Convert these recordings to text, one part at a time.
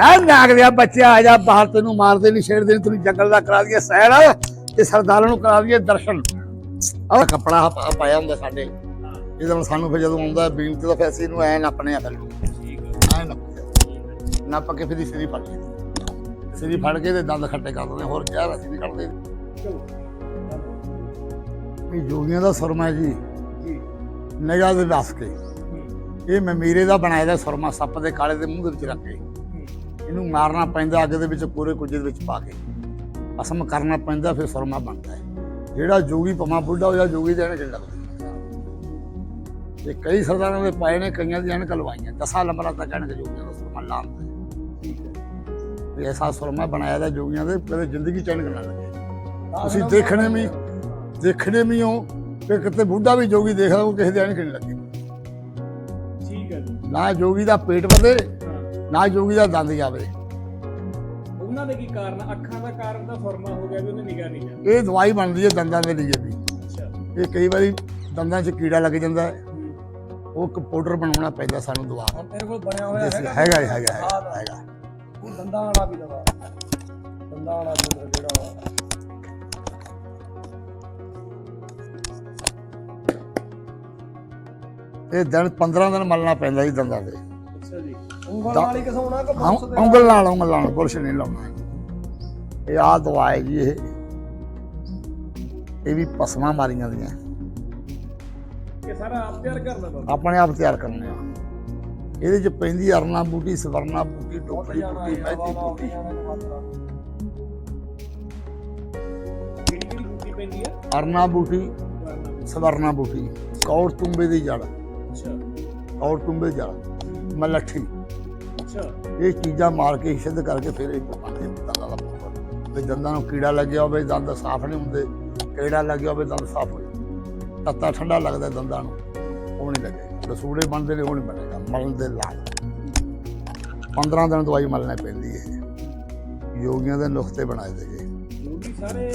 ਹੈ ਨਾਗ ਦਿਆ ਬੱਚਿਆ ਆ ਜਾ ਬਾਹਰ ਤੈਨੂੰ ਮਾਰਦੇ ਨਹੀਂ ਛੇੜਦੇ ਨਹੀਂ ਤੈਨੂੰ ਜੰਗਲ ਦਾ ਕਰਾ ਦਈਏ, ਸੈਰ ਤੇ ਸਰਦਾਰਾਂ ਨੂੰ ਕਰਾ ਦਈਏ ਦਰਸ਼ਨ। ਆਹ ਕੱਪੜਾ ਪਾਇਆ ਹੁੰਦਾ ਸਾਡੇ। ਇਹਦੇ ਨਾਲ ਸਾਨੂੰ ਫਿਰ ਜਦੋਂ ਆਉਂਦਾ ਬੀਮ ਤੇ ਤਾਂ ਫਿਰ ਅਸੀਂ ਇਹਨੂੰ ਐ ਨੱਪਣੇ ਆ ਫਿਰ। ਐ ਨੱਪ ਨੱਪ ਕੇ ਫਿਰ ਦੀ ਸਿਰੀ ਫੜ ਲਈ। ਸਿਰੀ ਫੜ ਕੇ ਤੇ ਦੰਦ ਖੱਟੇ ਕਰ ਦਿੰਦੇ ਹੋਰ ਕਿਹਾ ਅਸੀਂ ਨਹੀਂ ਕੱਢਦੇ ਇਹ ਜੋਗੀਆਂ ਦਾ ਸੁਰਮਾ ਜੀ ਜੀ। ਨਿਗਾਹ ਦੇ ਦੱਸ ਕੇ। ਇਹ ਮਮੀਰੇ ਦਾ ਬਣਾਇਆ ਦਾ ਸੁਰਮਾ, ਸੱਪ ਦੇ ਕਾਲੇ ਦੇ ਮੂੰਹ ਦੇ ਵਿੱਚ ਰੱਖ ਕੇ। ਇਹਨੂੰ ਮਾਰਨਾ ਪੈਂਦਾ ਅੱਗ ਦੇ ਵਿੱਚ ਕੋਰੇ ਕੁਝ ਦੇ ਵਿੱਚ ਪਾ ਕੇ। ਅਸਮ ਕਰਨਾ ਪੈਂਦਾ ਫਿਰ ਸੁਰਮਾ ਬਣਦਾ ਹੈ। ਜਿਹੜਾ ਜੋਗੀ ਪਮਾ ਬੁੱਢਾ ਹੋਇਆ ਜੋਗੀ ਦੇ ਐਨਕ ਲੱਗਦਾ। ਇਹ ਕਈ ਸਰਦਾਰਾਂ ਦੇ ਪਾਏ ਨੇ ਕਈਆਂ ਦੀ ਐਨਕ ਲਵਾਈਆਂ। ਦਸਾਂ ਨੰਬਰਾਂ ਤੱਕ ਐਨਕ ਜੋਗੀਆਂ ਦਾ ਸੁਰਮਾ ਲਾਉਂਦਾ ਇਹ ਐਸਾ ਸੁਰਮਾ ਬਣਾਇਆ ਦਾ ਜੋਗੀਆਂ ਦੇ ਕਦੇ ਜ਼ਿੰਦਗੀ ਚ ਐਨਕ ਨਾ ਲੱਗੇ। ਤੁਸੀਂ ਦੇਖਣੇ ਵੀ ਦੇਖਣੇ ਵੀ ਹੋ ਕਿ ਕਿਤੇ ਬੁੱਢਾ ਵੀ ਜੋਗੀ ਦੇਖਦਾ ਉਹ ਕਿਸੇ ਦੇ ਐਨਕ ਨਹੀਂ ਲੱਗੇ। ਠੀਕ ਹੈ ਜੀ। ਨਾ ਜੋਗੀ ਦਾ ਪੇਟ ਵਧੇ ਨਾ ਜੋਗੀ ਦਾ ਦੰਦ ਜਾਵੇ। ਉਹਨਾਂ ਦੇ ਕੀ ਕਾਰਨ ਅੱਖਾਂ ਦਾ ਕਾਰਨ ਤਾਂ ਫਰਮਾ ਹੋ ਗਿਆ ਵੀ ਉਹਨੇ ਨਿਗਾਹ ਨਹੀਂ ਜਾਂਦੀ ਇਹ ਦਵਾਈ ਬਣਦੀ ਹੈ ਦੰਦਾਂ ਦੇ ਲਈ ਵੀ। ਅੱਛਾ। ਇਹ ਕਈ ਵਾਰੀ ਦੰਦਾਂ 'ਚ ਕੀੜਾ ਲੱਗ ਜਾਂਦਾ ਹੈ। ਉਹ ਇੱਕ ਪਾਊਡਰ ਬਣਾਉਣਾ ਪੈਂਦਾ ਸਾਨੂੰ ਦਵਾ। ਤੇਰੇ ਕੋਲ ਬਣਿਆ ਹੋਇਆ ਹੈਗਾ ਹੈਗਾ ਹੈਗਾ ਹੈਗਾ, ਉਹ ਦੰਦਾਂ ਵਾਲਾ ਵੀ ਦਵਾ। ਦੰਦਾਂ ਵਾਲਾ ਜਿਹੜਾ ਇਹ ਦਿਨ 15 ਦਿਨ ਮਲਣਾ ਪੈਂਦਾ ਜੀ ਦੰਦਾਂ ਦੇ ਅੱਛਾ ਜੀ। ਉਂਗਲ ਨਾਲ ਹੀ ਘਸਾਉਣਾ ਕਿ ਹਾਂ ਬੁਰਸ਼ ਦੇ ਉਂਗਲ ਨਾਲ ਉਂਗਲ ਨਾਲ ਬੁਰਸ਼ ਨਹੀਂ ਲਾਉਣਾ। ਇਹ ਆ ਦਵਾ ਹੈ ਜੀ ਇਹ। ਇਹ ਵੀ ਪਸਮਾਂ ਮਾਰੀਆਂ ਦੀਆਂ। ਇਹ ਸਾਰਾ ਆਪ ਤਿਆਰ ਕਰਨਾ ਬਾਬਾ ਆਪਣੇ ਆਪ ਤਿਆਰ ਕਰਨੇ ਆ। ਇਹਦੇ 'ਚ ਪੈਂਦੀ ਅਰਨਾ ਬੂਟੀ ਸਵਰਨਾ ਬੂਟੀ ਟੋਕਰੀ ਬੂਟੀ ਉੱਠ ਬੂਟੀ। ਜਾਣਾ ਹੈ ਮਾਤਰਾ ਕਿਹੜੀ ਕਿਹੜੀ ਬੂਟੀ ਪੈਂਦੀ ਹੈ ਅਰਨਾ ਬੂਟੀ ਸਵਰਨਾ ਬੂਟੀ। ਕੌੜ ਤੁੰਬੇ ਦੀ ਜੜ। ਅੱਛਾ। ਕੌੜ ਤੁੰਬੇ ਦੀ ਜੜ। ਮਲੱਠੀ। ਇਹ ਚੀਜ਼ਾਂ ਮਾਰ ਕੇ ਸਿੱਧ ਕਰਕੇ ਫਿਰ ਇਹ ਪਾਉਂਦੇ ਦੰਦਾਂ ਦਾ ਪਾਊਡਰ ਵੀ ਦੰਦਾਂ ਨੂੰ ਕੀੜਾ ਲੱਗਿਆ ਹੋਵੇ ਦੰਦ ਸਾਫ਼ ਨਹੀਂ ਹੁੰਦੇ ਕੀੜਾ ਲੱਗਿਆ ਹੋਵੇ ਦੰਦ ਸਾਫ਼ ਹੋ ਜਾਂਦੇ। ਤੱਤਾ ਠੰਡਾ ਲੱਗਦਾ ਦੰਦਾਂ ਨੂੰ ਉਹ ਨਹੀਂ ਲੱਗੇ। ਰਸੂੜੇ ਬਣਦੇ ਨੇ ਉਹ ਨਹੀਂ ਬਣੇਗਾ। ਮਲਣ ਦੇ ਨਾਲ 15 ਦਿਨ ਦਵਾਈ ਮਲਣੇ ਪੈਂਦੀ ਹੈ। ਯੋਗੀਆਂ ਦੇ ਨੁਕਤੇ ਬਣਾਏ ਦੇਗੇ ਯੋਗੀ ਸਾਰੇ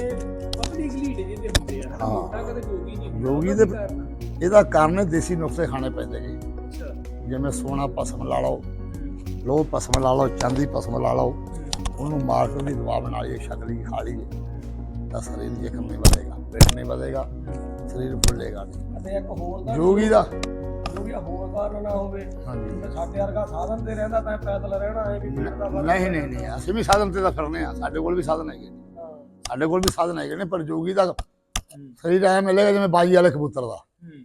ਪਤਲੀ ਗਲੀਟ ਜਿਹਦੇ ਹੁੰਦੇ ਆ। ਹਾਂ। ਮੋਟਾ ਕਦੇ ਯੋਗੀ ਨਹੀਂ ਦੇ-? ਇਹਦਾ ਕਾਰਨ ਦੇਸੀ ਨੁਕਤੇ ਖਾਣੇ ਪੈਂਦੇ ਅੱਛਾ। ਜਿਵੇਂ ਸੋਨਾ ਭਸਮ ਲਾ ਲਓ ਲੋਹ ਭਸਮ ਲਾ ਲਓ ਚਾਂਦੀ ਭਸਮ ਲਾ ਲਓ। ਉਹਨੂੰ ਮਾਰ ਕੇ ਉਹਦੀ ਦਵਾ ਬਣਾ ਲਈਏ ਸ਼ਕਲੀ ਖਾ ਲਈਏ ਤਾਂ ਸਰੀਰ ਜੇਕਰ ਨਹੀਂ ਵਧੇਗਾ। ਪੇਟ ਨਹੀਂ ਵਧੇਗਾ ਸਰੀਰ ਫੁੱਲੇਗਾ ਅਤੇ ਇੱਕ ਹੋਰ ਦਾ ਜੋਗੀ ਦਾ। ਦਾ ਹੋਰ ਕਾਰਨ ਨਾ ਹੋਵੇ। ਹਾਂਜੀ। ਤੇ ਸਾਡੇ ਵਰਗਾ ਸਾਧਨ ਤੇ ਰਹਿੰਦਾ ਤਾਂ ਪੈਦਲ ਰਹਿਣਾ ਹੈ ਵੀ ਨਹੀਂ ਨਹੀਂ ਨਹੀਂ ਅਸੀਂ ਵੀ ਸਾਧਨ ਤੇ ਤਾਂ ਫਿਰਨੇ ਆ ਸਾਡੇ ਕੋਲ ਵੀ ਸਾਧਨ ਹੈਗੇ। ਹਾਂ। ਸਾਡੇ ਕੋਲ ਵੀ ਸਾਧਨ ਹੈਗੇ ਨੇ ਪਰ ਜੋਗੀ ਦਾ ਸਰੀਰ ਐ ਮਿਲੇਗਾ ਜਿਵੇਂ ਬਾਜੀ ਵਾਲੇ ਕਬੂਤਰ ਦਾ। ਹੂੰ।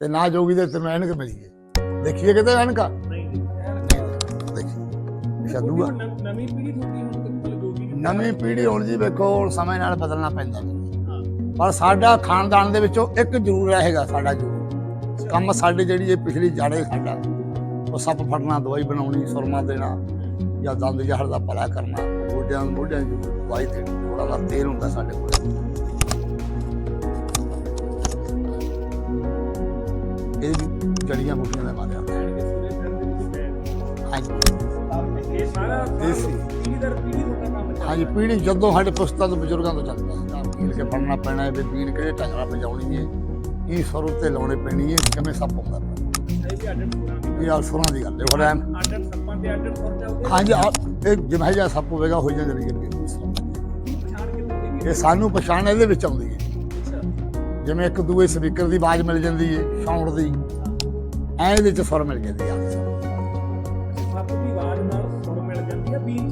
ਤੇ ਨਾ ਜੋਗੀ ਦੇ ਤੈਨੂੰ ਐਨਕ ਮਿਲੀਏ ਦੇਖੀਏ ਕਿਤੇ ਐਨਕਾ ਹੁਣ ਨਵੀਂ ਪੀੜ੍ਹੀ ਤੁਹਾਡੀ ਹੁਣ ਦੀ ਨਵੀਂ ਪੀੜ੍ਹੀ ਹੁਣ ਜੀ ਵੇਖੋ ਹੁਣ ਸਮੇਂ ਨਾਲ ਬਦਲਣਾ ਪੈਂਦਾ ਜੀ। ਹਾਂ। ਪਰ ਸਾਡਾ ਖਾਨਦਾਨ ਦੇ ਵਿੱਚੋਂ ਇੱਕ ਜ਼ਰੂਰ ਰਹੇਗਾ ਸਾਡਾ ਜ਼ਰੂਰ। ਕੰਮ ਸਾਡੇ ਜਿਹੜੀ ਇਹ ਪਿਛਲੀ ਜੜੇ ਸਾਡਾ ਉਹ ਸੱਪ ਫੜਨਾ ਦਵਾਈ ਬਣਾਉਣੀ ਸੁਰਮਾ ਦੇਣਾ ਜਾਂ ਦੰਦ ਜਹਰ ਦਾ ਭਲਾ ਕਰਨਾ ਗੋਡਿਆਂ ਨੂੰ ਮੋਢਿਆਂ ਦੀ ਦਵਾਈ ਦੇਣੀ ਥੋੜਾ ਦਾ ਤੇਲ ਹੁੰਦਾ ਸਾਡੇ ਕੋਲ। ਇਹ ਜੜੀਆਂ ਬੂਟੀਆਂ ਦਾ ਮਾਰਿਆ ਹਾਂਜੀ। ਦੇਸੀ। ਹਾਂਜੀ, ਪੀੜੀ ਜਦੋਂ ਸਾਡੇ ਪੁਸਤਾਂ ਤੋਂ ਬਜ਼ੁਰਗਾਂ ਤੋਂ ਚੱਲਦਾ ਹੈ ਪੀੜ ਕੇ ਫੜਨਾ ਪੈਣਾ ਹੈ, ਵੀ ਪੀੜ ਕਿਹੜੇ ਢੰਗਾਂ ਵਜਾਉਣੀ ਹੈ। ਇਹ ਸੁਰ ਤੇ ਲਾਉਣੇ ਪੈਣੀ ਹੈ, ਕਿਵੇਂ ਸੱਪ ਹੁੰਦਾ ਇਹ ਵੀ ਅੱਡ ਦੀ ਗੱਲ ਹੈ, ਹੋਰ ਐਨ। ਹਾਂਜੀ ਇਹ ਜਿਵੇਂ ਜਿਹਾ ਸੱਪ ਹੋਵੇਗਾ ਹੋ ਜਾਂਦਾ ਰਹੀ ਇਹ ਸਾਨੂੰ ਪਛਾਣ ਇਹਦੇ ਵਿੱਚ ਆਉਂਦੀ ਹੈ। ਜਿਵੇਂ ਇੱਕ ਦੂਏ ਸਪੀਕਰ ਦੀ ਆਵਾਜ਼ ਮਿਲ ਜਾਂਦੀ ਹੈ, ਸਾਊਂਡ ਦੀ। ਐ ਇਹਦੇ ਚ ਸੁਰ ਮਿਲ ਜਾਂਦੀ ਆ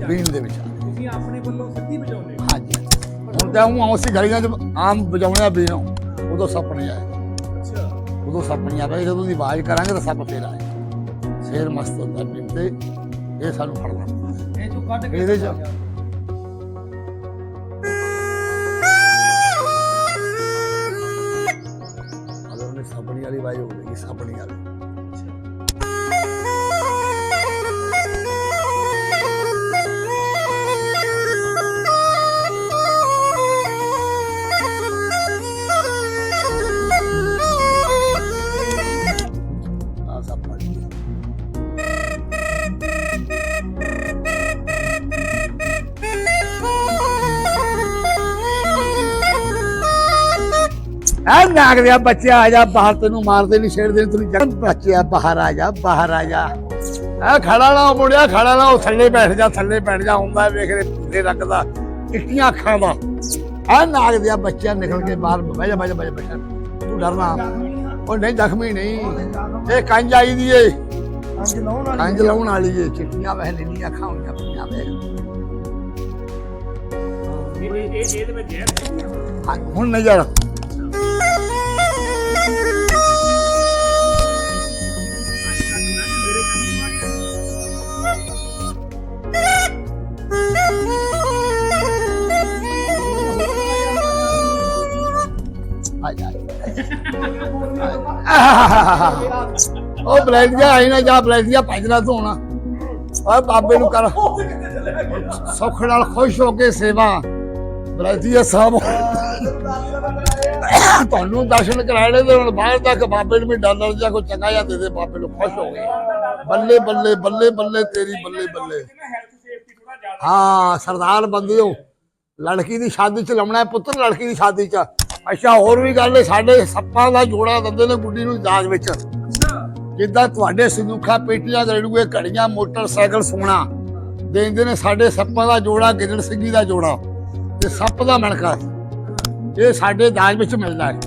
ਬੀਨ ਦੇ ਵਿੱਚ। ਤੁਸੀਂ ਆਪਣੇ ਵੱਲੋਂ ਸਿੱਧੀ ਵਜਾਉਂਦੇ ਹੋ? ਹਾਂਜੀ। ਹੁਣ ਤਾਂ ਉਹ ਆਉਂਸੀ ਘੜੀਆਂ ਚ ਆਮ ਵਜਾਉਣਿਆ ਬੀਨ ਉਦੋਂ ਸੱਪ ਨਹੀਂ ਆਏਗਾ ਅੱਛਾ। ਉਦੋਂ ਸੱਪ ਨਹੀਂ ਆਵੇਗਾ ਜਦੋਂ ਦੀ ਆਵਾਜ਼ ਕਰਾਂਗੇ ਤਾਂ ਸੱਪ ਫੇਰ ਆਏਗਾ ਫੇਰ ਮਸਤ ਹੁੰਦਾ ਬੀਨ ਤੇ ਇਹ ਸਾਨੂੰ ਫੜਨਾ। ਇਹ ਜੋ ਕੱਢ ਕੇ ਇਹਦੇ ਚ- ਸਾਬਣੀ ਵਾਲੀ ਆਵਾਜ਼ ਹੋਵੇਗੀ ਸਾਬਣੀ ਵਾਲੀ ਨਾਗ ਦਿਆ ਬੱਚਿਆ ਆ ਜਾ ਬਾਹਰ ਤੈਨੂੰ ਮਾਰਦੇ ਨਹੀਂ ਛੇੜਦੇ ਨੀ ਤੈਨੂੰ ਜੰਗ ਬੱਚਿਆ ਬਾਹਰ ਆ ਜਾ ਬਾਹਰ ਆ ਜਾ। ਐ ਖੜਾ ਨਾ ਮੁੰਡਿਆ ਖੜਾ ਨਾ ਉਹ ਥੱਲੇ ਬੈਠ ਜਾ ਥੱਲੇ ਬੈਠ ਜਾ ਹੁੰਦਾ ਵੇਖ ਰੇ ਪੂਰੇ ਰੰਗ ਦਾ ਚਿੱਟੀਆਂ ਅੱਖਾਂ ਦਾ। ਆ ਨਾਗ ਦੇ ਬੱਚਿਆਂ ਨਿਕਲ ਕੇ ਬਾਹਰ ਬਹਿ ਜਾ ਬਹਿ ਜਾ ਬਹਿ ਜਾ ਤੂੰ ਡਰਨਾ। ਉਹ ਨਹੀਂ ਜ਼ਖਮੀ ਨਹੀਂ। ਇਹ ਕੰਜ ਆਈ ਦੀ ਏ। ਕੰਜ ਲਾਉਣ ਵਾਲੀ ਏ ਚਿੱਟੀਆਂ ਵਹਿ ਲੈਣੀਆਂ ਅੱਖਾਂ ਹੋਈਆਂ ਪਈਆਂ ਵੇਖ। ਇਹ ਇਹ ਇਹ- ਇਹਦੇ ਵਿੱਚ ਹੁਣ ਨਜ਼ਰ। ਉਹ ਬਲੈਂਡੀਆ ਆਈ ਨਾ, ਜਾ ਬਲੈਂਡੀਆ ਭਜਣਾ ਧੋਣਾ। ਓਏ ਬਾਬੇ ਨੂੰ ਕਰ। ਸੁੱਖ ਨਾਲ ਖੁਸ਼ ਹੋ ਕੇ ਸੇਵਾ। ਬਲੈਂਡੀਆ ਸਾਹਿਬ ਤੁਹਾਨੂੰ ਦਰਸ਼ਨ ਕਰਾਣੇ ਤੇ ਹੁਣ ਬਾਹਰ ਤੱਕ ਬਾਬੇ ਨੂੰ ਵੀ ਡਾਲਰ ਜਾਂ ਕੋਈ ਚੰਗਾ ਜਿਹਾ ਦੇ ਦੇ, ਬਾਬੇ ਨੂੰ ਖੁਸ਼ ਹੋ ਗਏ ਬੱਲੇ ਬੱਲੇ ਬੱਲੇ ਬੱਲੇ, ਤੇਰੀ ਬੱਲੇ ਬੱਲੇ। ਹਾਂ, ਸਰਦਾਰ ਬੰਦੇ ਹੋ ਲੜਕੀ ਦੀ ਸ਼ਾਦੀ ਚ ਲਾਉਣਾ ਪੁੱਤਰ, ਲੜਕੀ ਦੀ ਸ਼ਾਦੀ ਚ। ਅੱਛਾ ਹੋਰ ਵੀ ਗੱਲ ਸਾਡੇ ਸੱਪਾਂ ਦਾ ਜੋੜਾ ਦਿੰਦੇ ਨੇ ਗੁੱਡੀ ਨੂੰ ਦਾਜ ਵਿੱਚ। ਜਿੱਦਾਂ ਤੁਹਾਡੇ ਸਿੰਦੂਖਾ ਪੇਟੀਆਂ ਰੇੜੂਏ ਘੜੀਆਂ ਮੋਟਰਸਾਈਕਲ ਸੋਨਾ ਦੇਂਦੇ ਨੇ ਸਾਡੇ ਸੱਪਾਂ ਦਾ ਜੋੜਾ ਗਿੱਦੜ ਸਿੰਘੀ ਦਾ ਜੋੜਾ। ਤੇ ਸੱਪ ਦਾ ਮਣਕਾ ਇਹ ਸਾਡੇ ਦਾਜ ਵਿੱਚ ਮਿਲਦਾ ਹੈ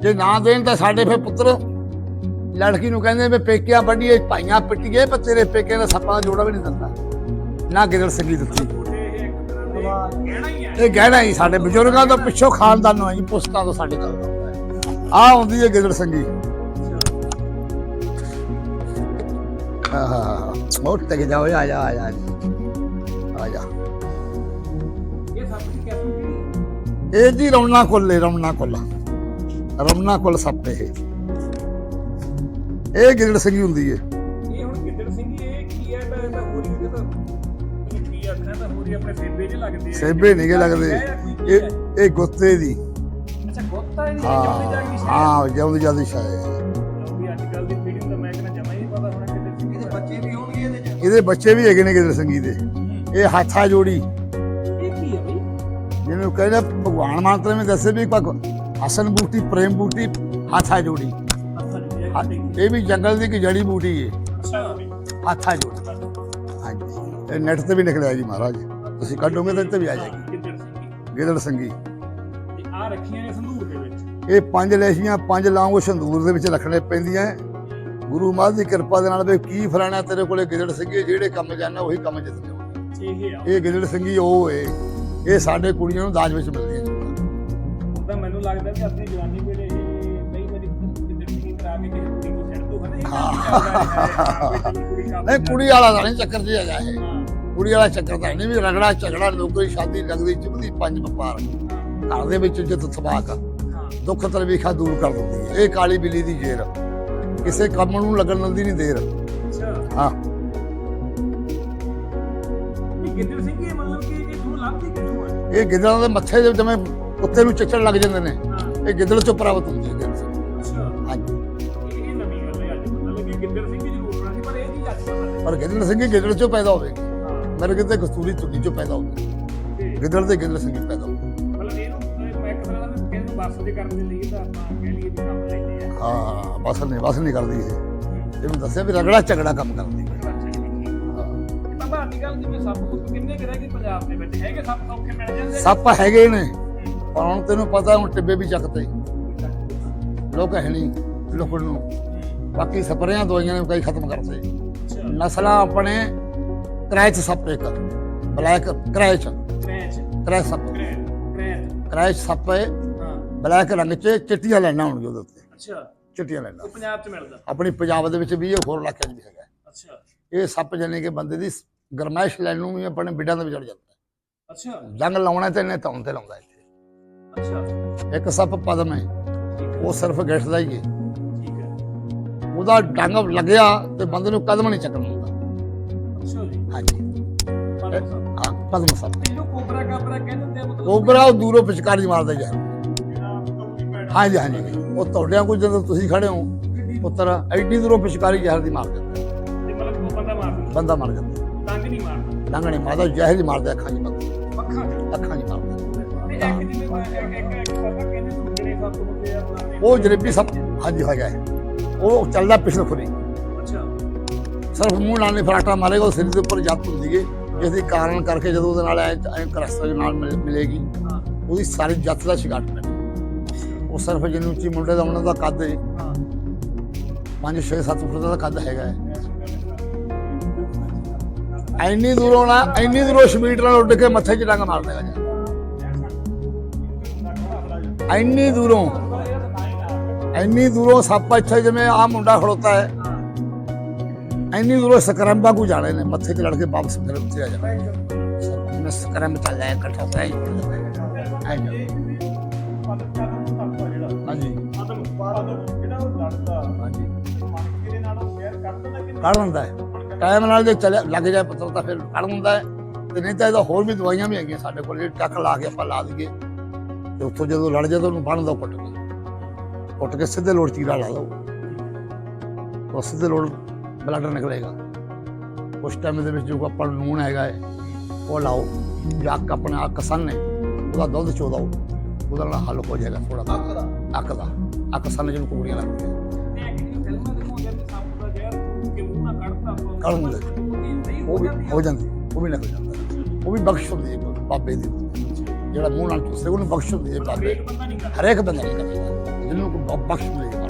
ਜੇ ਨਾ ਦੇਣ ਤਾਂ ਸਾਡੇ ਫਿਰ ਪੁੱਤਰ ਲੜਕੀ ਨੂੰ ਕਹਿੰਦੇ ਵੀ ਪੇਕਿਆਂ ਵੱਡੀਏ ਭਾਈਆਂ ਪਿੱਟੀਏ ਪਰ ਤੇਰੇ ਪੇਕੇ ਦਾ ਸੱਪਾਂ ਦਾ ਜੋੜਾ ਵੀ ਨਹੀਂ ਦਿੰਦਾ। ਨਾ ਗਿੱਦੜ ਸਿੰਘੀ ਦਿੱਤੀ। ਇਹ ਗਹਿਣਾ ਹੀ ਸਾਡੇ ਬਜ਼ੁਰਗਾਂ ਤੋਂ ਪਿੱਛੋਂ, ਖਾਨਦਾਨੋਂ ਹੈ ਜੀ ਪੁਸਤਾਂ ਤੋਂ ਸਾਡੇ ਕੋਲ। ਆ ਆਉਂਦੀ ਹੈ ਗਿੱਦੜ ਸਿੰਘੀ ਆਹਾ ਮੋਟ ਤੱਕ ਜਾਓ ਆ ਜਾ ਆ ਜਾ ਆ ਜਾ। ਇਹ ਜੀ ਰਮਨਾ ਕੋਲੇ ਰਮਨਾ ਕੋਲਾ ਰਮਨਾ ਕੋਲ ਸੱਪ ਇਹ। ਇਹ ਗਿੱਦੜ ਸਿੰਘੀ ਹੁੰਦੀ ਹੈ ਆਪਣੇ ਸੇਬੇ ਜਿਹੇ ਲੱਗਦੇ ਆ ਸੇਬੇ ਨਹੀਂ ਗੇ ਲੱਗਦੇ ਇਹ ਇਹ ਗੁੱਤੇ ਦੀ। ਅੱਛਾ ਗੋਤਾ ਇਹ ਜਿਉਂਦੀ ਜਾਗਦੀ ਹਾਂ ਸ਼ਾਇਦ ਹਾਂ ਜਿਉਂਦੀ ਜਿਉਂਦੀ ਸ਼ਾਇਦ। ਵੀ ਅੱਜ ਕੱਲ ਦੀ ਪੀੜ੍ਹੀ ਨੂੰ ਤਾਂ ਮੈਂ ਕਹਿੰਦਾ ਜਮਾ ਹੀ ਪਤਾ ਹੋਣਾ ਸਿੰਘ ਇਹਦੇ ਬੱਚੇ ਵੀ ਹੋਣਗੇ ਇਹਦੇ ਚ। ਇਹਦੇ ਬੱਚੇ ਵੀ ਹੈਗੇ ਨੇ ਗਿੱਦੜ ਸਿੰਘੀ ਦੇ। ਇਹ ਹਾਥਾ ਜੋੜੀ। ਇਹ ਕੀ ਹੈ ਬਈ? ਜਿਹਨੂੰ ਕਹਿੰਦੇ ਭਗਵਾਨ ਮੰਤਰ ਵਿੱਚ ਦੱਸੇ ਵੀ ਹਸਨ ਬੂਟੀ ਪ੍ਰੇਮ ਬੂਟੀ ਹਾਥਾ ਜੋੜੀ। ਜੀ ਇਹ ਵੀ ਜੰਗਲ ਦੀ ਇੱਕ ਜੜੀ ਬੂਟੀ ਹੈ ਹਾਥਾ ਜੋੜੀ। ਹਾਂਜੀ। ਇਹ ਨੈਟ ਤੇ ਵੀ ਨਿਕਲਿਆ ਜੀ ਮਹਾਰਾਜ। ਤੁਸੀਂ ਕੱਢੋਗੇ ਤਾਂ ਤੇ ਵੀ ਆ ਜਾਏਗੀ। ਗਿੱਦੜ ਸਿੰਘੀ ਤੇ ਆ ਰੱਖੀਆਂ ਨੇ ਸੰਧੂਰ ਦੇ ਵਿੱਚ। ਇਹ ਪੰਜ ਲੈਸ਼ੀਆਂ ਪੰਜ ਲਾਂਗੋ ਸੰਦੂਰ ਦੇ ਵਿੱਚ ਰੱਖਣੇ ਪੈਂਦੀਆਂ ਗੁਰੂ ਮਹਾਰਾਜ ਦੀ ਕਿਰਪਾ ਦੇ ਨਾਲ ਵੀ ਕੀ ਫਲਾਣਾ ਤੇਰੇ ਕੋਲੇ ਗਿੱਦੜ ਸਿੰਘੀ ਜਿਹੜੇ ਕੰਮ ਜਾਣਾ ਉਹੀ ਕੰਮ ਜਿੱਤ ਜਾਓ ਇਹ ਆ। ਇਹ ਗਿੱਦੜ ਸਿੰਘੀ ਉਹ ਏ। ਇਹ ਸਾਡੇ ਕੁੜੀਆਂ ਨੂੰ ਦਾਜ ਵਿੱਚ ਮਿਲਦੀਆਂ ਹੁਣ ਤਾਂ ਮੈਨੂੰ ਲੱਗਦਾ ਵੀ ਆਪਣੀ ਜਵਾਨੀ ਵੇਲੇ ਇਹ ਕਈ ਵਾਰੀ ਗਿੱਦੜ ਸਿੰਘ ਕਰਾ ਕੇ ਕਿਸੇ ਕੁੜੀ ਨੂੰ ਛੱਡ ਦੋ ਹਨਾ ਇਹ ਕੰਮ ਚੱਲਦਾ ਰਿਹਾ ਨਹੀਂ ਕੁੜੀ ਵਾਲਾ ਤਾਂ ਨਹੀਂ ਚੱਕਰ ਜੀ ਹੈਗਾ ਇਹ। ਹਾਂ। ਕੁੜੀ ਵਾਲਾ ਚੱਕਰ ਤਾਂ ਨਹੀਂ ਵੀ ਰਗੜਾ ਝਗੜਾ ਨੌਕਰੀ ਸ਼ਾਦੀ ਲੱਗਦੀ ਚੁਬਦੀ ਪੰਜ ਵਪਾਰ। ਘਰ ਦੇ ਵਿੱਚ ਜਿੱਤ ਸਬਾਕ ਹਾਂ। ਦੁੱਖ ਤਲਵੀਖਾ ਦੂਰ ਕਰ ਦਿੰਦੀ ਹੈ। ਇਹ ਕਾਲੀ ਬਿੱਲੀ ਦੀ ਜੇਰ। ਕਿਸੇ ਕੰਮ ਨੂੰ ਲੱਗਣ ਦਿੰਦੀ ਨਹੀਂ ਦੇਰ। ਅੱਛਾ। ਹਾਂ। ਇਹ ਗਿੱਦੜ ਸਿੰਘ ਇਹ ਮਤਲਬ ਕਿ ਇਹ ਤੁਹਾਨੂੰ ਲੱਭਦੀ ਕਿੱਥੋਂ ਹੈ ਇਹ ਗਿੱਦੜਾਂ ਦੇ ਮੱਥੇ ਦੇ ਜਿਵੇਂ ਕੁੱਤੇ ਨੂੰ ਚੱਚੜ ਲੱਗ ਜਾਂਦੇ ਨੇ ਇਹ ਗਿੱਦੜ ਚੋਂ ਪ੍ਰਾਪਤ ਹੁੰਦੀ ਹੈ ਗਿੱਦੜ ਸਿੰਘ। ਅੱਛਾ। ਹਾਂਜੀ ਇਹ ਇਹ ਨਵੀਂ ਗੱਲ ਹੈ ਅੱਜ ਪਤਾ ਲੱਗੀ ਗਿੱਦੜ ਸਿੰਘ ਦੀ ਜ਼ਰੂਰ ਪਰ ਇਹ ਨਹੀਂ ਅੱਜ ਪਰ ਗਿੱਦੜ ਸਿੰਘ ਗਿੱਦੜ ਚੋਂ ਪੈਦਾ ਹੋਵੇਗੀ। ਮੇਰੇ ਕਿਤੇ ਕਸਤੂਰੀ ਚੁੰਨੀ ਚੋਂ ਪੈਦਾ ਤੇ ਗਿੱਦੜ ਤੇ ਗਿੱਦੜ ਸਿੰਘ ਪੈਦਾ ਹੋਵੇਗੀ ਮਤਲਬ ਇਹਨੂੰ ਇਹ ਮੈਂ ਇੱਕ ਤਰ੍ਹਾਂ ਦਾ ਵੀ ਕਿਸੇ ਨੂੰ ਬੱਸ ਦੇ ਕਰਨ ਦੇ ਲਈ ਤਾਂ ਆਪਾਂ ਕਹਿ ਲਈਏ ਵੀ ਕੰਮ ਲੈਂਦੇ ਆ। ਹਾਂ ਬਸ ਨਹੀਂ ਬਸ ਨਹੀਂ ਕਰਦੀ ਇਹ। ਦੱਸਿਆ ਵੀ ਰਗੜਾ ਝਗੜਾ ਕੰਮ ਕਰਦੀ ਦੀ। ਸੱਪ ਦੇ ਹੈਗੇ ਨੇ? ਪਰ ਹੁਣ ਤੈਨੂੰ ਪਤਾ ਹੁਣ ਟਿੱਬੇ ਵੀ ਚੱਕਦੇ ਲੋਕ ਹੈ ਨਹੀਂ ਲੁਕਣ ਨੂੰ। ਬਾਕੀ ਸਪਰੇਆਂ ਦਵਾਈਆਂ ਨੇ ਕਈ ਖਤਮ ਕਰਤੇ। ਨਸਲਾਂ ਆਪਣੇ ਕਰੈਚ ਸੱਪ ਇੱਕ ਬਲੈਕ ਕਰੈਚ ਕ੍ਰੈਚ ਕਰੈਚ ਸੱਪ ਕ੍ਰੈਚ ਸੱਪ ਹੈ ਬਲੈਕ ਰੰਗ 'ਚ ਚਿੱਟੀਆਂ ਲੈਣਾ ਹੋਣਗੀਆਂ ਉਹਦੇ ਉੱਤੇ ਅੱਛਾ ਚਿੱਟੀਆਂ ਲੈਣਾ ਉਹ ਪੰਜਾਬ 'ਚ ਮਿਲਦਾ ਆਪਣੀ ਪੰਜਾਬ ਦੇ ਵਿੱਚ ਵੀ ਇਹ ਹੋਰ ਇਲਾਕਿਆਂ 'ਚ ਵੀ ਹੈਗਾ ਅੱਛਾ ਇਹ ਸੱਪ ਜਾਨੀ ਕਿ ਬੰਦੇ ਦੀ ਗਰਮੈਸ਼ ਲੈਣ ਨੂੰ ਵੀ ਆਪਣੇ ਬਿੱਡਾਂ ਦੇ ਵਿੱਚ ਚੜ ਜਾਂਦਾ ਅੱਛਾ ਜੰਗ ਲਾਉਣਾ ਤੇ ਇਹਨੇ ਤੌਣ ਤੇ ਲਾਉਂਦਾ ਇੱਥੇ ਅੱਛਾ ਇੱਕ ਸੱਪ ਪਦਮ ਹੈ ਠੀਕ ਹੈ ਉਹ ਸਿਰਫ ਗਿੱਠਦਾ ਹੀ ਹੈ ਠੀਕ ਹੈ ਉਹਦਾ ਡੰਗ ਲੱਗਿਆ ਤੇ ਬੰਦੇ ਨੂੰ ਕਦਮ ਨਹੀਂ ਚੱਕਣ ਹਾਂਜੀ। ਪਰ ਹਾਂ ਪਦਮ ਸੱਪ ਇਹਨੂੰ ਕੋਬਰਾ ਕਾਬਰਾ ਕਹਿੰਦੇ ਹੁੰਦੇ ਆ ਮਤਲਬ ਕੋਬਰਾ ਉਹ ਦੂਰੋਂ ਪਿਚਕਾਰੀ ਮਾਰਦਾ ਯਾਰ। ਜਿਹੜਾ ਕਬੂਲੀ ਪੈਣਾ ਹਾਂਜੀ ਹਾਂਜੀ। ਉਹ ਤੁਹਾਡਿਆਂ ਕੋਲ ਜਦੋਂ ਤੁਸੀਂ ਖੜੇ ਹੋ ਪੁੱਤਰ ਐਡੀ ਦੂਰੋਂ ਪਿਚਕਾਰੀ ਜ਼ਹਿਰ ਦੀ ਮਾਰ ਦਿੰਦਾ। ਤੇ ਮਤਲਬ ਉਹ ਬੰਦਾ ਮਾਰ ਦਿੰਦਾ। ਬੰਦਾ ਮਰ ਜਾਂਦਾ ਤੰਗ ਨਹੀਂ ਮਾਰਦਾ। ਲੰਘ ਨਹੀਂ ਮਾਰਦਾ ਜ਼ਹਿਰ ਹੀ ਮਾਰਦਾ ਅੱਖਾਂ 'ਚ ਬੰਦਾ ਅੱਖਾਂ 'ਚ। ਅੱਖਾਂ 'ਚ ਮਾਰਦਾ। ਉਹ ਜਲੇਬੀ ਸੱਪ ਹਾਂਜੀ ਹੈਗਾ। ਉਹ ਚੱਲਦਾ ਪਿਛਲ ਅੱਛਾ ਸਿਰਫ ਮੂੰਹ ਨਾਲ ਨਹੀਂ ਫਰਾਟਾ ਮਾਰੇਗਾ, ਉਹ ਸਿਰ ਦੇ ਉੱਪਰ ਜੱਤ ਹੁੰਦੀ ਏ। ਜਿਸ ਦੇ ਕਾਰਨ ਕਰਕੇ ਜਦੋਂ ਉਹਦੇ ਨਾਲ ਐ ਕਰਸਤਾ ਦੇ ਨਾਲ ਮਿਲ- ਮਿਲੇਗੀ, ਉਹਦੀ ਸਾਰੀ ਜੱਤ ਦਾ ਸ਼ਿਕਾਰ ਪੈਣਾ ਉਹ ਸਿਰਫ ਜਿੰਨੀ ਉੱਚੀ ਮੁੰਡੇ ਦਾ, ਉਹਨਾਂ ਦਾ ਕੱਦ ਏ। ਹਾਂ 5 6 7 ਫੁੱਟ ਦਾ ਕੱਦ ਹੈਗਾ ਹੈ ਐਨੀ ਦੂਰੋਂ ਨਾ, ਐਨੀ ਦੂਰੋਂ ਸ਼ਮੀਟ ਨਾਲ ਉੱਡ ਕੇ ਮੱਥੇ 'ਚ ਡੰਗ ਮਾਰ ਦੇਗਾ ਜੀ ਐਨੀ ਦੂਰੋਂ ਐਨੀ ਦੂਰੋਂ ਸੱਪ ਇੱਥੇ ਜਿਵੇਂ ਆ ਮੁੰਡਾ ਖੜੋਤਾ ਹੈ ਐਨੀ ਦੂਰੋਂ ਸਕਰੰਬਾ ਕੋ ਜਾਣੇ ਨੇ ਮੱਥੇ 'ਚ ਲੜ ਕੇ ਵਾਪਸ ਫਿਰ ਉੱਥੇ ਆ ਜਾਣਾ। ਜਿਵੇਂ ਸਕਰੰਬ ਚੱਲ ਜਾਏ ਇਕੱਠਾ ਪੈ ਹਾਂਜੀ। ਹਾਂਜੀ। ਕੱਢ ਲੈਂਦਾ ਹੈ। ਟਾਈਮ ਨਾਲ ਜੇ ਚੱਲ ਲੱਗ ਜਾਏ ਪੱਤਰ ਤਾਂ ਫਿਰ ਕੱਢ ਲੈਂਦਾ ਹੈ। ਤੇ ਨਹੀਂ ਤਾਂ ਇਹਦਾ ਹੋਰ ਵੀ ਦਵਾਈਆਂ ਵੀ ਹੈਗੀਆਂ ਸਾਡੇ ਕੋਲ ਜਿਹੜੇ ਟੱਕ ਲਾ ਕੇ ਆਪਾਂ ਲਾ ਦਈਏ। ਤੇ ਉੱਥੋਂ ਜਦੋਂ ਲੜ ਜਾਏ ਤਾਂ ਉਹਨੂੰ ਬੰਨ ਦੋ ਕੁੱਟ ਕੇ। ਕੁੱਟ ਕੇ ਸਿੱਧੇ ਲੋੜ ਚੀਰਾ ਲਾ ਦੋ ਉਹ ਸਿੱਧੇ ਲੋੜ ਬਲੱਡ ਨਿਕਲੇਗਾ। ਉਸ ਟਾਈਮ ਦੇ ਵਿੱਚ ਜੋ ਆਪਾਂ ਨੂੰ ਲੂਣ ਹੈਗਾ ਹੈ ਉਹ ਲਾਓ। ਜਾਂ ਅੱਕ ਆਪਣਾ ਅੱਕ ਸੰਨੇ ਉਹਦਾ ਦੁੱਧ ਚੋਦਾਓ। ਉਹਦਾ ਨਾਲ ਹੱਲ ਹੋ ਜਾਏਗਾ ਥੋੜਾ ਅੱਖ ਦਾ? ਅੱਕ ਦਾ। ਅੱਕ ਸੰਨੇ ਜਿਹਨੂੰ ਕੁਕੜੀਆਂ ਲੱਗਦੀਆਂ। ਦਿੰਦੇ। ਉਹ ਵੀ ਹੋ ਜਾਂਦੀ। ਉਹ ਵੀ ਨਿਕਲ ਜਾਂਦਾ। ਉਹ ਵੀ ਬਖਸ਼ ਹੁੰਦੀ ਹੈ ਬਾਬੇ ਦੀ। ਜਿਹੜਾ ਮੂੰਹ ਨਾਲ ਚੂਸੇ ਉਹਨੂੰ ਬਖਸ਼ ਹੁੰਦੀ ਹੈ ਬਾਬੇ ਹਰੇਕ ਬੰਦਾ ਨਹੀਂ ਕਰਦਾ। ਜਿਹਨੂੰ ਕੋਈ ਬਖਸ਼ ਮਿਲੇ।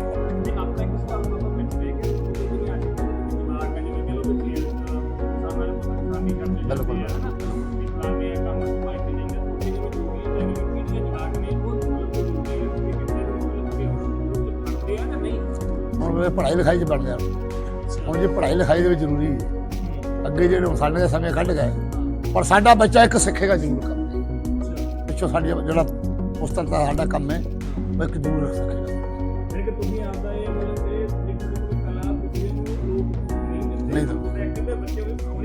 ਪੜ੍ਹਾਈ ਲਿਖਾਈ 'ਚ ਬਣ ਗਿਆ। ਹੁਣ ਜੇ ਪੜ੍ਹਾਈ ਲਿਖਾਈ ਦੇ ਵਿੱਚ ਜ਼ਰੂਰੀ ਹੈ ਅੱਗੇ ਜਿਹੜੇ ਸਾਡੇ ਦੇ ਸਮੇਂ ਕੱਢ ਗਏ ਪਰ ਸਾਡਾ ਬੱਚਾ ਇੱਕ ਸਿੱਖੇਗਾ ਜ਼ਰੂਰ ਕੰਮ ਪਿੱਛੋਂ ਸਾਡੀ ਜਿਹੜਾ ਪੁਸਤਕ ਦਾ ਸਾਡਾ ਕੰਮ ਹੈ ਉਹ ਇੱਕ ਜ਼ਰੂਰ ਸਿੱਖੇਗਾ। ਨਹੀਂ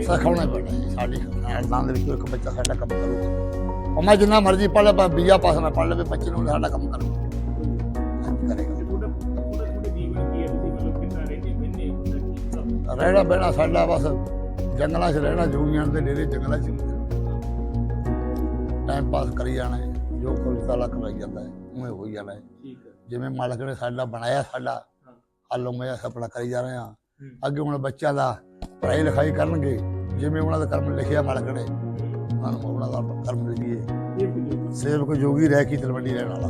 ਸਿਖਾਉਣਾ ਹੀ ਪੈਣਾ ਸਾਡੀ ਖਾਨਦਾਨ ਦੇ ਵਿੱਚੋਂ ਇੱਕ ਬੱਚਾ ਸਾਡਾ ਕੰਮ ਕਰੂਗਾ। ਉਹ ਮੈਂ ਜਿੰਨਾ ਮਰਜ਼ੀ ਪੜ੍ਹ ਲੈ ਬੀਆ ਪਾਸ ਨਾ ਪੜ੍ਹ ਲਵੇ ਬੱਚੇ ਨੂੰ ਸਾਡਾ ਕੰਮ ਕਰੇਗਾ। ਰਹਿਣਾ ਬਹਿਣਾ ਸਾਡਾ ਬਸ ਜੰਗਲਾਂ 'ਚ ਰਹਿਣਾ ਜੋਗੀਆਂ ਦੇ ਡੇਰੇ ਜੰਗਲਾਂ 'ਚ ਟਾਈਮ ਪਾਸ ਕਰੀ ਜਾਣਾ ਹੈ ਜੋ ਕੋਈ ਤਾਲਾ ਕਰਾਈ ਜਾਂਦਾ ਹੈ ਉਵੇਂ ਹੋਈ ਜਾਣਾ ਹੈ। ਜਿਵੇਂ ਮਾਲਕ ਨੇ ਸਾਡਾ ਬਣਾਇਆ ਸਾਡਾ ਹਾਲੋਂ ਮੈਂ ਆਪਣਾ ਕਰੀ ਜਾ ਰਹੇ ਹਾਂ। ਅੱਗੇ ਹੁਣ ਬੱਚਿਆਂ ਦਾ ਪੜ੍ਹਾਈ ਲਿਖਾਈ ਕਰਨਗੇ ਜਿਵੇਂ ਉਹਨਾਂ ਦਾ ਕਰਮ ਲਿਖਿਆ ਮਾਲਕ ਨੇ ਉਹਨਾਂ ਦਾ ਕਰਮ ਲਿਖੀਏ ਸੇਵਕ ਜੋਗੀ ਰਹਿ ਕੀ ਤਲਵੰਡੀ ਰਹਿਣ ਵਾਲਾ।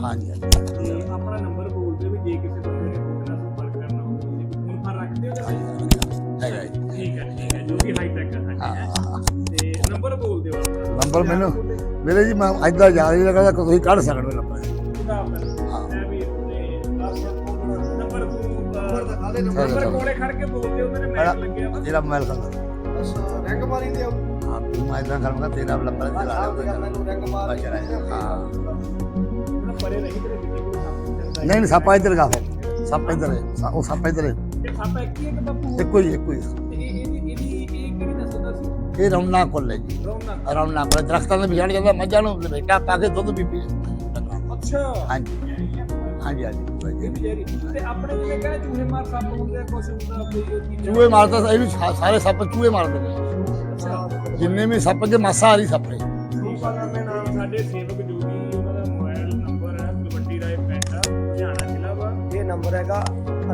ਹਾਂਜੀ। ਆਪਣਾ ਨੰਬਰ ਬੋਲ ਦਿਓ ਵੀ ਜੇ ਕਿਸੇ ਹੈਗਾ ਜੀ ਠੀਕ ਹੈ ਠੀਕ ਹੈ ਜੋ ਕਿ ਹਾਈ ਟੈਕ ਹੈ ਹਾਂ ਤੇ ਨੰਬਰ ਬੋਲ ਦਿਓ ਆਪਣਾ ਨੰਬਰ ਮੈਨੂੰ ਮੇਰੇ ਜੀ, ਮੈਂ ਐਦਾਂ ਯਾਦ ਨਹੀਂ ਲੱਗਦਾ ਕਿ ਤੁਸੀਂ ਕੱਢ ਸਕਦੇ ਹੋ ਨੰਬਰ। ਉਹਦਾ ਆਪਣਾ ਮੈਂ ਵੀ ਤੇ ਨੰਬਰ ਨੰਬਰ ਨੰਬਰ। ਕੋਲੇ ਖੜ ਕੇ ਬੋਲ ਦਿਓ ਮੇਰੇ ਮੈਚ ਲੱਗਿਆ ਤੇਰਾ ਮੋਬਾਈਲ ਕਰ ਅੱਛਾ ਰੈਂਕ ਮਾਰੀ ਤੇ ਹਾਂ ਤੂੰ ਇਦਾਂ ਕਰਾਂਗਾ, ਤੇਰਾ ਨੰਬਰ ਚਲਾ ਸਾਹਿਬ ਮੈਨੂੰ ਰੈਂਕ ਮਾਰ ਹਾਂ ਪਰੇ ਰਹੀ ਤੇਰੇ ਨਹੀਂ ਨਹੀਂ, ਸੱਪ ਇੱਧਰ ਗਾ। ਸੱਪ ਇੱਧਰ ਉਹ ਸੱਪ ਇੱਧਰ ਸੱਪ ਇੱਕ ਹੀ ਇੱਕ ਬਾਪੂ ਇੱਕੋ ਹੀ ਇੱਕੋ ਹੀ। ਤੇ ਇਹ ਇਹਦੀ ਇਹਦੀ ਇਹ ਕਿਹੜੀ ਦੱਸਦਾ ਸੀ? ਇਹ ਰੌਣਾ ਕੋਲ ਹੈ ਜੀ। ਰੌਣਕ ਰੌਣਾ ਕੋਲ ਦਰਖਤਾਂ ਦੇ ਵਿਛੜ ਜਾਂਦਾ ਮੱਝਾਂ ਨੂੰ ਲਪੇਟਾ ਪਾ ਕੇ ਦੁੱਧ ਵੀ ਪੀ ਅੱਛਾ। ਹਾਂਜੀ। ਹਾਂਜੀ ਹਾਂਜੀ ਇਹ ਵੀ ਜਿਹੜੀ ਤੇ ਆਪਣੇ ਜਿਵੇਂ ਕਹਿੰਦੇ ਚੂਹੇ ਮਾਰ ਸੱਪ ਹੁੰਦੇ ਕੁਛ ਹੁੰਦਾ। ਚੂਹੇ ਮਾਰਦਾ ਇਹ ਵੀ ਸਾ- ਸਾਰੇ ਸੱਪ ਚੂਹੇ ਮਾਰਦੇ ਨੇ। ਅੱਛਾ। ਜਿੰਨੇ ਵੀ ਸੱਪ ਕੇ ਮਾਸਾਹਾਰੀ ਸੱਪ ਨੇ। ਸਾਡੇ ਸੇਵਕ ਜੋਗੀ ਉਹਨਾਂ ਦਾ ਮੋਬਾਈਲ ਨੰਬਰ ਹੈ ਕਬੱਡੀ ਰਾਏ ਪਿੰਡ ਲੁਧਿਆਣਾ ਜ਼ਿਲ੍ਹਾ ਵਾ। ਇਹ ਨੰਬਰ ਹੈਗਾ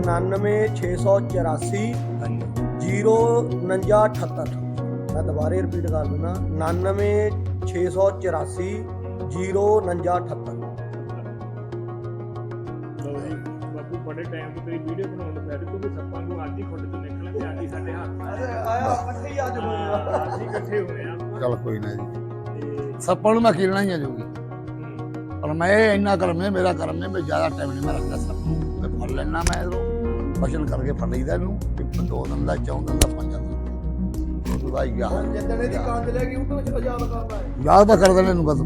99684 ਹਾਂਜੀ। 04978 ਮੈਂ ਦੁਬਾਰੇ ਰਿਪੀਟ ਕਰ ਦਿੰਦਾ। 99684 04978 ਲਓ ਜੀ ਬਾਪੂ ਬੜੇ ਟਾਈਮ ਤੋਂ ਤੇਰੀ ਵੀਡੀਓ ਬਣਾਉਣ ਨੂੰ ਤੂੰ ਵੀ ਸੱਪਾਂ ਨੂੰ ਅੱਜ ਹੀ ਖੁੱਡ ਤੋਂ ਨਿਕਲਣ ਤੇ ਅੱਜ ਹੀ ਸਾਡੇ ਹੱਥ ਆਇਆ ਇਕੱਠੇ ਹੀ ਅੱਜ ਅਸੀਂ ਇਕੱਠੇ ਹੋਏ ਆ। ਚਲ ਕੋਈ ਨਾ ਜੀ। ਤੇ ਸੱਪਾਂ ਨੂੰ ਮੈਂ ਕੀਲਣਾ ਹੀ ਆ ਜੂਗੀ। ਪਰ ਮੈਂ ਇਹ ਇੰਨਾ ਕਰਮ ਹੈ ਮੇਰਾ ਕਰਮ ਹੈ ਮੈਂ ਜ਼ਿਆਦਾ ਟਾਈਮ ਨਹੀਂ ਮੈਂ ਰੱਖਦਾ ਸੱਪ ਨੂੰ। ਤੇ ਫੜ ਲੈਣਾ ਮੈਂ ਇਧਰੋਂ ਬਚਨ ਕਰਕੇ ਫੜ ਲਈਦਾ ਇਹਨੂੰ ਕਿ ਦੋ ਦਿਨ ਦਾ ਚੌਂ ਦਿਨ ਦਾ ਪੰਜਾਂ ਦਿਨ ਦਾ। ਉਹਦਾ ਯਾਦ ਜਿੱਦਣ ਇਹਦੀ ਕੰਜ ਲੈ ਕੇ ਉਹਦੇ ਵਿੱਚ ਆਜ਼ਾਦ ਕਰਨਾ ਹੈ ਯਾਦ ਤਾਂ ਕਰ ਦੇਣੇ ਇਹਨੂੰ ਕਦੋਂ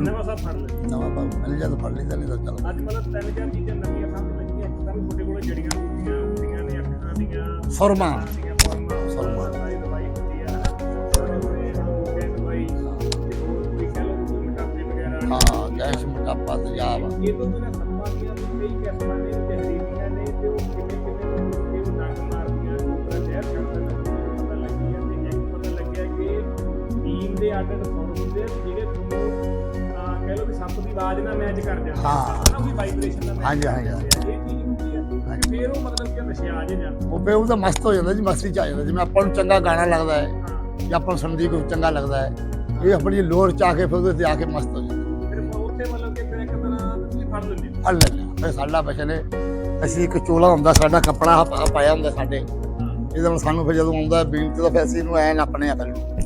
ਨਵਾਂ ਸੱਪ ਫੜ ਲੈ। ਨਵਾਂ ਬਾਬ ਮਿਲ ਜਾ ਤਾਂ ਫੜ ਲਈਦਾ ਨਹੀਂ ਤਾਂ ਚੱਲ। ਅੱਜ ਮਤਲਬ ਤਿੰਨ ਚਾਰ ਚੀਜ਼ਾਂ ਨਵੀਆਂ ਸਾਹਮਣੇ ਲੱਗੀਆਂ ਇੱਕ ਤਾਂ ਵੀ ਤੁਹਾਡੇ ਕੋਲ ਜੜੀਆਂ ਬੂਟੀਆਂ ਹੁੰਦੀਆਂ ਨੇ ਅੱਖਾਂ ਦੀਆਂ ਫਾਰਮਾਂ। ਵਗੈਰਾ ਹਾਂ ਗੈਸ ਮੋਟਾਪਾ ਤੇਜ਼ਾਬ ਇਹ ਤੋਂ ਬਿਨਾਂ ਨੀਮ ਦੇ ਅੱਡ ਅੱਡ ਸੁਰ ਹੁੰਦੇ ਆ ਜਿਹੜੇ ਤੁਹਾਨੂੰ ਅਹ ਕਹਿ ਲਓ ਕਿ ਸੱਪ ਦੀ ਆਵਾਜ਼ ਨਾਲ ਮੈਚ ਕਰ ਜਾਂਦੇ ਆ। ਹਾਂ। ਹਨਾ ਵੀ ਵਾਈਬ੍ਰੇਸ਼ਨ ਨਾਲ match ਹਾਂਜੀ, ਕਰ ਹਾਂਜੀ। ਜਾਂਦੇ ਆ। ਇਹ ਚੀਜ਼ ਹੁੰਦੀ ਆ। ਤੇ ਫਿਰ ਉਹ ਮਤਲਬ ਕਿ ਨਸ਼ਾ ਜੇ ਜਾਂਦਾ ਉਹ ਫੇ ਉਹਦਾ ਮਸਤ ਹੋ ਜਾਂਦਾ ਜੀ ਮਸਤੀ ਚ ਆ ਜਾਂਦਾ। ਜਿਵੇਂ ਆਪਾਂ ਨੂੰ ਚੰਗਾ ਗਾਣਾ ਲੱਗਦਾ ਹੈ ਹਾਂ। ਜਾਂ ਆਪਾਂ ਨੂੰ ਸੁਣਦੀ ਕੋਈ ਚੰਗਾ ਲੱਗਦਾ ਹੈ ਇਹ ਆਪਣੀ ਲੋਰ ਚ ਆ ਕੇ ਫਿਰ ਉਹਦੇ ਤੇ ਆ ਕੇ ਮਸਤ ਹੋ ਜਾਂਦਾ। ਫਿਰ ਉੱਥੇ ਮਤਲਬ ਕਿ ਫਿਰ ਇੱਕ ਤਰ੍ਹਾਂ ਤੁਸੀਂ ਫੜ ਲੈਂਦੇ ਹੋ। ਲੈਂਦੇ ਹਾਂ। ਫਿਰ ਸਾਡਾ ਬਚਨੇ ਅਸੀਂ ਇੱਕ ਚੋਲਾ ਹੁੰਦਾ ਸਾਡਾ ਕੱਪੜਾ ਆਹ ਪਾਇਆ ਹੁੰਦਾ ਸਾਡੇ। ਹਾਂ। ਇਹਦੇ ਨਾਲ ਸਾਨੂੰ ਫਿਰ ਜਦੋਂ ਆਉਂਦਾ ਬੀਨ ਤੇ ਤਾਂ ਫਿਰ ਅਸੀਂ ਇਹਨੂੰ ਐ ਨੱਪਣੇ ਆ ਹੈ ਐ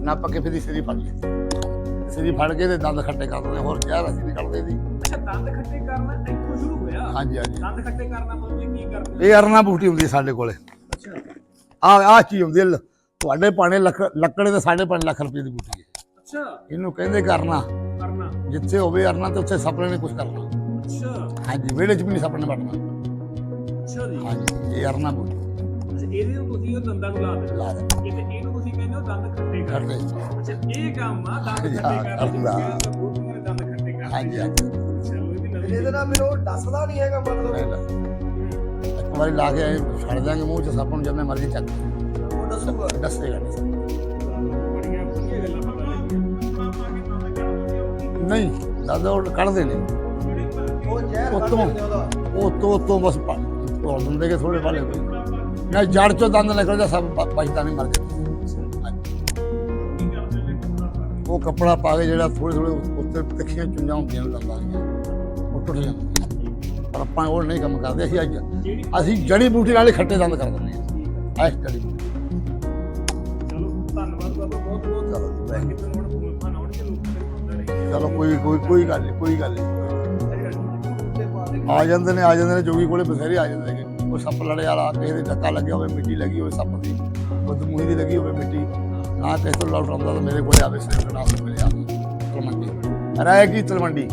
ਨੱਪ ਨੱਪ ਕੇ ਫਿਰ ਸਿਰੀ ਫੜ ਲਈ। ਸਿਰੀ ਫੜ ਕੇ ਤੇ ਦੰਦ ਖੱਟੇ ਕਰ ਦਿੰਦੇ ਹੋਰ ਜ਼ਹਿਰ ਅਸੀਂ ਨਿਕਲਦੇ ਦੀ ਅੱਛਾ ਦੰਦ ਖੱਟੇ ਕਰਨਾ ਇੱਥੋਂ ਸ਼ੁਰੂ ਹੋਇਆ ਹਾਂਜੀ ਹਾਂਜੀ। ਦੰਦ ਖੱਟੇ ਕਰਨਾ ਮਤਲਬ ਕਿ ਕੀ ਕਰਦੇ ਇਹ ਅਰਨਾ ਬੂਟੀ ਹੁੰਦੀ ਹੈ ਸਾਡੇ ਕੋਲੇ। ਅੱਛਾ। ਆ ਆ ਚੀਜ਼ ਹੁੰਦੀ ਤੁਹਾਡੇ ਪਾਣੇ ਲੱਕੜੇ ਦੇ ਸਾਢੇ ਪੰਜ ਲੱਖ ਰੁਪਏ ਦੀ ਬੂਟੀ ਹੈ। ਅੱਛਾ। ਇਹਨੂੰ ਕਹਿੰਦੇ ਕਰਨਾ। ਕਰਨਾ। ਜਿੱਥੇ ਹੋਵੇ ਅਰਨਾ ਤੇ ਉੱਥੇ ਸਪਨੇ ਨੇ ਕੁਝ ਕਰਨਾ। ਅੱਛਾ। ਹਾਂਜੀ ਵਿਹੜੇ 'ਚ ਵੀ ਨਹੀਂ ਸਪਨੇ ਵੜਨਾ ਅੱਛਾ ਜੀ। ਹਾਂਜੀ ਇਹ ਅਰਨਾ ਬੂਟੀ। ਅੱਛਾ ਇਹਦੇ ਨੂੰ ਤੁਸੀਂ ਉਹ ਦੰਦਾਂ ਨੂੰ ਲਾ ਦੇ ਲਾ ਦੇ ਇਹਨੂੰ ਤੁਸੀਂ ਕਹਿੰਦੇ ਹੋ ਦੰਦ ਖੱਟੇ ਕਰ ਕਰਦੇ ਅੱਛਾ ਇਹ ਕੰਮ ਆ ਦੰਦ ਹਾਂਜੀ, ਖੱਟੇ ਹਾਂ, ਕਰਨ ਕਰਦਾ। ਦਾ ਬਹੁਤ ਮੇਰੇ ਦੰਦ ਖੱਟੇ ਕਰ ਹਾਂਜੀ ਹਾਂਜੀ। ਚਲੋ ਇਹ ਵੀ ਨਵੀਂ ਇਹਦੇ ਨਾਲ ਫਿਰ ਉਹ ਦੱਸਦਾ ਨਹੀਂ ਹੈਗਾ ਮਤਲਬ। ਪਹਿਲਾਂ ਇੱਕ ਵਾਰੀ ਲਾ ਕੇ ਛੱਡ ਦਾਂਗੇ ਮੂੰਹ 'ਚ ਸੱਪ ਨੂੰ ਜਿੰਨੇ ਮਰਜ਼ੀ ਚੱਕ। ਉਹ ਦੱਸੂਗਾ ਦੱਸੇਗਾ ਨਹੀਂ। ਦੰਦ ਉਹ ਕੱਢਦੇ ਨੇ ਉਹ ਜ਼ਹਿਰ ਉਹ ਕੱਢ ਤੋਂ- ਦਿੰਦੇ ਉਹਦਾ। ਉਹ ਤੋਂ ਤੋਂ ਬਸ ਪਾ ਤੋੜ ਦਿੰਦੇ ਕਿ ਥੋੜੇ ਵਾਲੇ। ਨਾ ਜੜ ਚੋਂ ਦੰਦ ਨਿਕਲਦਾ ਸਭ ਬ- ਬਚਦਾ ਨਹੀਂ ਮਰ ਜਾਂਦਾ। ਉਹ ਕੱਪੜਾ ਪਾ ਕੇ ਜਿਹੜਾ ਥੋੜੇ ਥੋੜੇ ਉੱਤੇ ਤਿੱਖੀਆਂ ਚੁੰਝਾਂ ਹੁੰਦੀਆਂ ਨੇ ਦੰਦਾਂ ਦੀਆਂ ਉਹ ਟੁੱਟ ਜਾਂਦੀਆਂ ਪਰ ਆਪਾਂ ਉਹ ਨਹੀਂ ਕੰਮ ਕਰਦੇ ਅਸੀਂ ਅੱਜ ਅਸੀਂ ਜੜੀ ਬੂਟੀ ਨਾਲ ਖੱਟੇ ਦੰਦ ਕਰ ਦਿੰਦੇ ਹਾਂ। ਐਸ ਜੜੀ ਬੂਟੀ। ਚਲੋ ਧੰਨਵਾਦ ਬਾਬਾ ਬਹੁਤ ਬਹੁਤ ਚਲੋ। ਕੋਈ ਕੋਈ ਕੋਈ ਗੱਲ ਨਹੀਂ ਕੋਈ ਗੱਲ ਨਹੀਂ। ਆ ਜਾਂਦੇ ਨੇ ਆ ਜਾਂਦੇ ਨੇ ਜੋਗੀ ਕੋਲੇ ਬਥੇਰੇ ਆ ਜਾਂਦੇ ਨੇ। ਕੋਈ ਸੱਪ ਲੜੇ ਵਾਲਾ ਕਿਸੇ ਦੇ ਧੱਕਾ ਲੱਗਿਆ ਹੋਵੇ ਮਿੱਟੀ ਲੱਗੀ ਹੋਵੇ ਸੱਪ ਦੀ ਕੋਈ ਮੂੰਹ ਦੀ ਲੱਗੀ ਹੋਵੇ ਮਿੱਟੀ। ਨਾ ਕਿਸੇ ਤੋਂ ਲੌਟ ਆਉਂਦਾ ਤਾਂ ਮੇਰੇ ਕੋਲੇ ਆਵੇ ਸਿਰ ਨਾਲ ਮਿਲਿਆ ਤਲਮੰਡੀ ਰਾਏ ਕੀ ਤਲਮੰਡੀ